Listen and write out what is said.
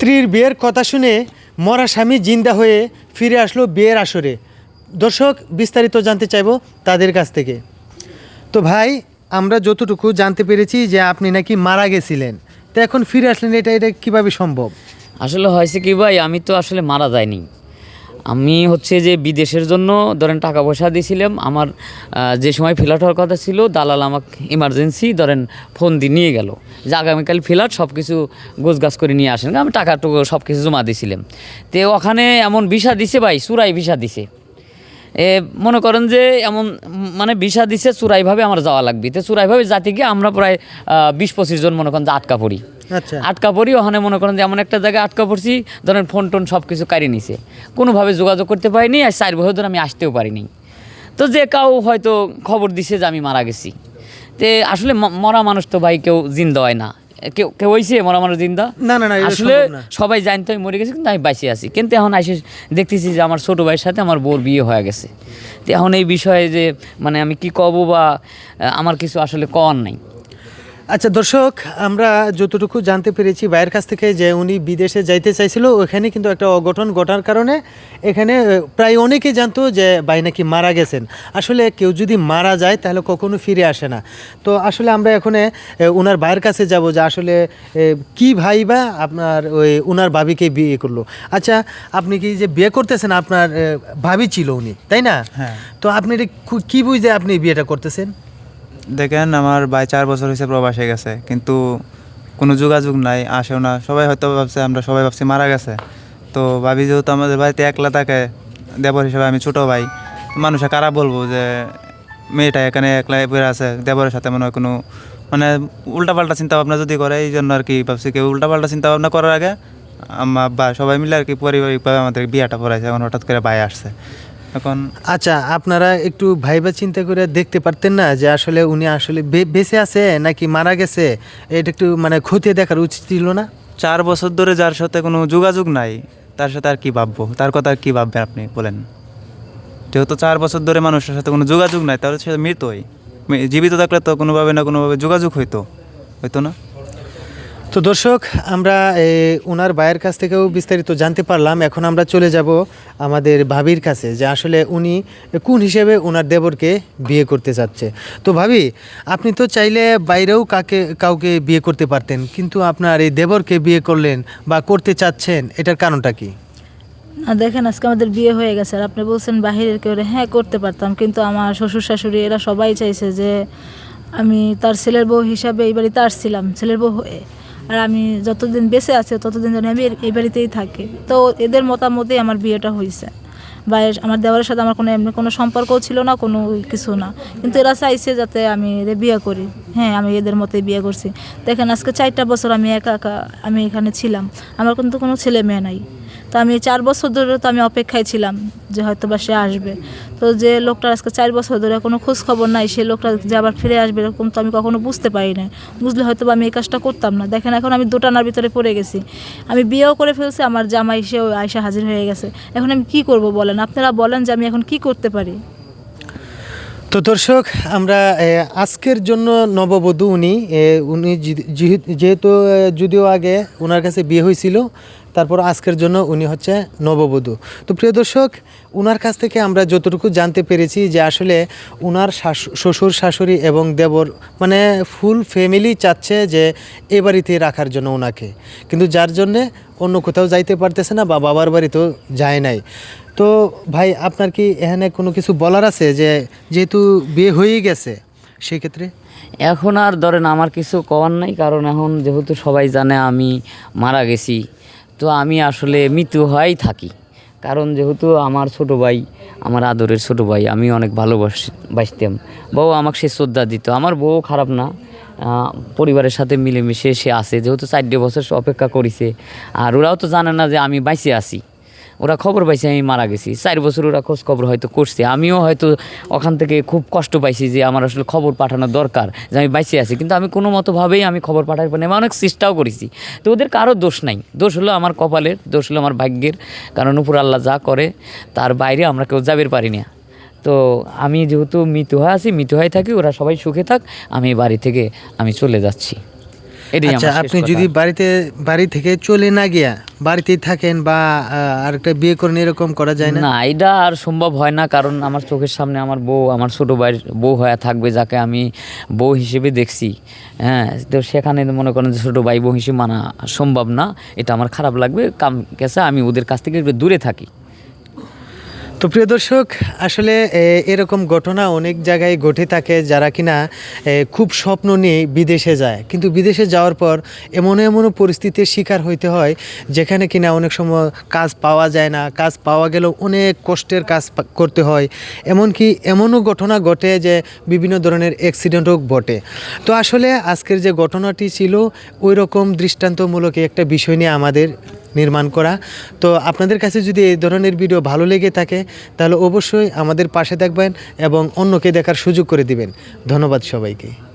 স্ত্রীর বিয়ের কথা শুনে মরা স্বামী জিন্দা হয়ে ফিরে আসলো বিয়ের আসরে। দর্শক, বিস্তারিত জানতে চাইব তাদের কাছ থেকে। তো ভাই, আমরা যতটুকু জানতে পেরেছি যে আপনি নাকি মারা গেছিলেন। তো এখন ফিরে আসলেন, এটা এটা কীভাবে সম্ভব? আসলে হয়েছে কি ভাই, আমি তো আসলে মারা যাইনি। আমি হচ্ছে যে বিদেশের জন্য ধরেন টাকা পয়সা দিয়েছিলাম, আমার যে সময় ফ্ল্যাট হওয়ার কথা ছিল, দালাল আমাকে ইমার্জেন্সি ধরেন ফোন দিয়ে নিয়ে গেল। যে আগামীকাল ফ্ল্যাট সব কিছু গোছগাছ করে নিয়ে আসেন, আমি টাকাটুকু সব কিছু জমা দিয়েছিলাম। তো ওখানে এমন ভিসা দিছে ভাই, চুরাই ভিসা দিছে। এ, মনে করেন যে এমন মানে ভিসা দিছে, চুরাইভাবে আমার যাওয়া লাগবে। তো চুরাইভাবে যাতে গিয়ে আমরা প্রায় বিশ পঁচিশ জন মনে করেন যে আটকা পড়ি। আটকা পড়ি ওখানে মনে করেন যে এমন একটা জায়গায় আটকা পড়ছি ধরেন ফোন টোন সব কিছু কাড়ি নিছে। কোনোভাবে যোগাযোগ করতে পারিনি আর চার বছর ধরে আমি আসতেও পারিনি। তো যে কাউ হয়তো খবর দিছে যে আমি মারা গেছি। তে আসলে মরা মানুষ তো ভাই কেউ জিন্দা হয় না। কেউ কেউ হয়েছে মরা মানুষ জিন্দা? না, না, না, আসলে সবাই জানতো আমি মরে গেছি কিন্তু আমি বাঁচে আছি। কিন্তু এখন এসে দেখতেছি যে আমার ছোটো ভাইয়ের সাথে আমার বোর বিয়ে হয়ে গেছে। তো এখন এই বিষয়ে যে মানে আমি কি কব বা আমার কিছু আসলে কওয়ার নাই। আচ্ছা দর্শক আমরা যতটুকু জানতে পেরেছি ভাইয়ের কাছ থেকে যে উনি বিদেশে যাইতে চাইছিল ওখানে কিন্তু একটা অঘটন ঘটার কারণে এখানে প্রায় অনেকে জানতো যে ভাই নাকি মারা গেছেন। আসলে কেউ যদি মারা যায় তাহলে কখনো ফিরে আসে না। তো আসলে আমরা এখন ওনার ভাইয়ের কাছে যাব যে আসলে কি ভাই বা আপনার ওই ওনার ভাবিকে বিয়ে করল। আচ্ছা আপনি কি যে বিয়ে করতেছেন আপনার ভাবি ছিল উনি তাই না? হ্যাঁ। তো আপনি এটা কি বুঝে আপনি বিয়েটা করতেছেন? দেখেন আমার ভাই চার বছর হয়েছে প্রবাসে গেছে, কিন্তু কোনো যোগাযোগ নাই, আসেও না। সবাই হয়তো ভাবছে, আমরা সবাই ভাবছি মারা গেছে। তো ভাবি যেহেতু আমাদের বাড়িতে একলা থাকে, দেবর হিসেবে আমি ছোটো ভাই, মানুষে কারা বলব যে মেয়েটা এখানে একলা বের আছে, দেবরের সাথে মনে হয় কোনো মানে উল্টাপাল্টা চিন্তা ভাবনা যদি করে, এই জন্য আর কি ভাবছি কেউ উল্টাপাল্টা চিন্তা ভাবনা করার আগে আমার বা সবাই মিলে আর কি পারিবারিকভাবে আমাদের বিয়াটা পড়াইছে এখন হঠাৎ করে ভাই আসছে। এখন আচ্ছা আপনারা একটু ভাইবা চিন্তা করে দেখতে পারতেন না যে আসলে উনি আসলে বেঁচে আছে নাকি মারা গেছে? এটা একটু মানে খতিয়ে দেখার উচিত ছিল না? চার বছর ধরে যার সাথে কোনো যোগাযোগ নাই তার সাথে আর কি ভাববো? তার কথা আর কি ভাববেন আপনি বলেন? যেহেতু চার বছর ধরে মানুষের সাথে কোনো যোগাযোগ নাই তাহলে সে মৃতই। জীবিত থাকলে তো কোনোভাবে না কোনোভাবে যোগাযোগ হইতো। হইতো না? তো দর্শক, আমরা ওনার ভাইয়ের কাছ থেকেও বিস্তারিত জানতে পারলাম। এখন আমরা চলে যাব আমাদের ভাবির কাছে, যে আসলে উনি কোন হিসেবে ওনার দেবরকে বিয়ে করতে চাচ্ছে। তো ভাবি, আপনি তো চাইলে বাইরেও কাকে, কাউকে বিয়ে করতে পারতেন, কিন্তু আপনার এই দেবরকে বিয়ে করলেন বা করতে চাচ্ছেন, এটার কারণটা কি? না, দেখেন, আজকে আমাদের বিয়ে হয়ে গেছে, আর আপনি বলছেন বাহিরের কেউ হ্যাঁ করতে পারতাম, কিন্তু আমার শ্বশুর শাশুড়ি, এরা সবাই চাইছে যে আমি তার ছেলের বউ হিসাবে এই বাড়িতে আসছিলাম। ছেলের বউ হয়ে আর আমি যতদিন বেঁচে আছে, ততদিন যেন আমি এই বাড়িতেই থাকি। তো এদের মতামতেই আমার বিয়েটা হয়েছে বা আমার দেওয়ারের সাথে আমার কোনো এমনি কোনো সম্পর্কও ছিল না, কোনো কিছু না। কিন্তু এরা চাইছে যাতে আমি এদের বিয়ে করি। হ্যাঁ আমি এদের মতে বিয়ে করছি। দেখেন, আজকে চারটা বছর আমি একা একা আমি এখানে ছিলাম। আমার কিন্তু কোনো ছেলে মেয়ে নাই। তো আমি চার বছর ধরে তো আমি অপেক্ষায় ছিলাম যে হয়তো বা সে আসবে। তো যে লোকটার আজকে চার বছর ধরে কোনো খোঁজ খবর নাই, সে লোকটা যে আবার ফিরে আসবে এরকম তো আমি কখনো বুঝতে পারি না বুঝলে হয়তো বা আমি এই কাজটা করতাম না। দেখেন, এখন আমি দোটানার ভিতরে পড়ে গেছি। আমি বিয়েও করে ফেলছি, আমার জামাই সেও আয়সা হাজির হয়ে গেছে। এখন আমি কি করব বলেন? আপনারা বলেন যে আমি এখন কি করতে পারি? তো দর্শক, আমরা আজকের জন্য নববধূ উনি উনি যেহেতু যদিও আগে ওনার কাছে বিয়ে হয়েছিল, তারপর আজকের জন্য উনি হচ্ছে নববধূ। তো প্রিয় দর্শক ওনার কাছ থেকে আমরা যতটুকু জানতে পেরেছি যে আসলে শাশু- শ্বশুর, শাশুড়ি এবং দেবর মানে ফুল ফ্যামিলি চাচ্ছে যে এ বাড়িতে রাখার জন্য ওনাকে কিন্তু যার জন্যে অন্য কোথাও যাইতে পারতেছে না বা বাবার বাড়িতেও যায় নাই। তো ভাই, আপনার কি এখানে কোনো কিছু বলার আছে যে যেহেতু বিয়ে হয়েই গেছে সেক্ষেত্রে এখন আর ধরেন আমার কিছু কওয়ার নাই, কারণ এখন যেহেতু সবাই জানে আমি মারা গেছি, তো আমি আসলে মৃত্যু হয়েই থাকি। কারণ যেহেতু আমার ছোট ভাই, আমার আদরের ছোট ভাই আমি অনেক ভালোবাস, বাসতাম। বউ আমাকে সে শ্রদ্ধা দিত। আমার বউ খারাপ না। পরিবারের সাথে মিলেমিশে সে আছে। যেহেতু চারটে বছর অপেক্ষা করেছে। আর ওরাও তো জানে না যে আমি বাইসে আছি। ওরা খবর পাইছে আমি মারা গেছি। চার বছর ওরা খোঁজ খবর হয়তো করছে। আমিও হয়তো ওখান থেকে খুব কষ্ট পাইছি যে আমার আসলে খবর পাঠানো দরকার, যে আমি বাইসে আছি। কিন্তু আমি কোনো মতোভাবেই আমি খবর পাঠাতে পারি অনেক চেষ্টাও করেছি। তো ওদের কারও দোষ নাই। দোষ হলো আমার কপালের, দোষ হলো আমার ভাগ্যের। কারণ উপর আল্লাহ যা করে, তার বাইরে আমরা কেউ যাবের পারি না। তো আমি যেহেতু মৃত্যু হয়ে আছি মৃত্যু হয়ে থাকি, ওরা সবাই সুখে থাক। আমি বাড়ি থেকে আমি চলে যাচ্ছি। আচ্ছা আপনি যদি বাড়িতে বাড়ি থেকে চলে না গিয়া বাড়িতেই থাকেন বা আরেকটা বিয়ে করেন এরকম করা যায় না? না এটা আর সম্ভব হয় না কারণ আমার চোখের সামনে আমার বউ আমার ছোট ভাইয়ের বউ হয়ে থাকবে যাকে আমি বউ হিসেবে দেখছি। হ্যাঁ তো সেখানে মনে করেন যে ছোটো ভাই বউ হিসেবে মানা সম্ভব না। এটা আমার খারাপ লাগবে কাম গেছে আমি ওদের কাছ থেকে একটু দূরে থাকি। তো প্রিয় দর্শক, আসলে এরকম ঘটনা অনেক জায়গায় ঘটে থাকে যারা কিনা খুব স্বপ্ন নিয়ে বিদেশে যায়। কিন্তু বিদেশে যাওয়ার পর এমন এমন পরিস্থিতির শিকার হইতে হয়, যেখানে কিনা অনেক সময় কাজ পাওয়া যায় না, কাজ পাওয়া গেলেও অনেক কষ্টের কাজ করতে হয়। এমনকি এমনও ঘটনা ঘটে যে বিভিন্ন ধরনের অ্যাক্সিডেন্টও ঘটে তো আসলে আজকের যে ঘটনাটি ছিল ওই রকম দৃষ্টান্তমূলক একটা বিষয় নিয়ে আমাদের নির্মাণ করা। তো আপনাদের কাছে যদি এই ধরনের ভিডিও ভালো লেগে থাকে, তাহলে অবশ্যই আমাদের পাশে থাকবেন এবং অন্যকে দেখার সুযোগ করে দিবেন। ধন্যবাদ সবাইকে।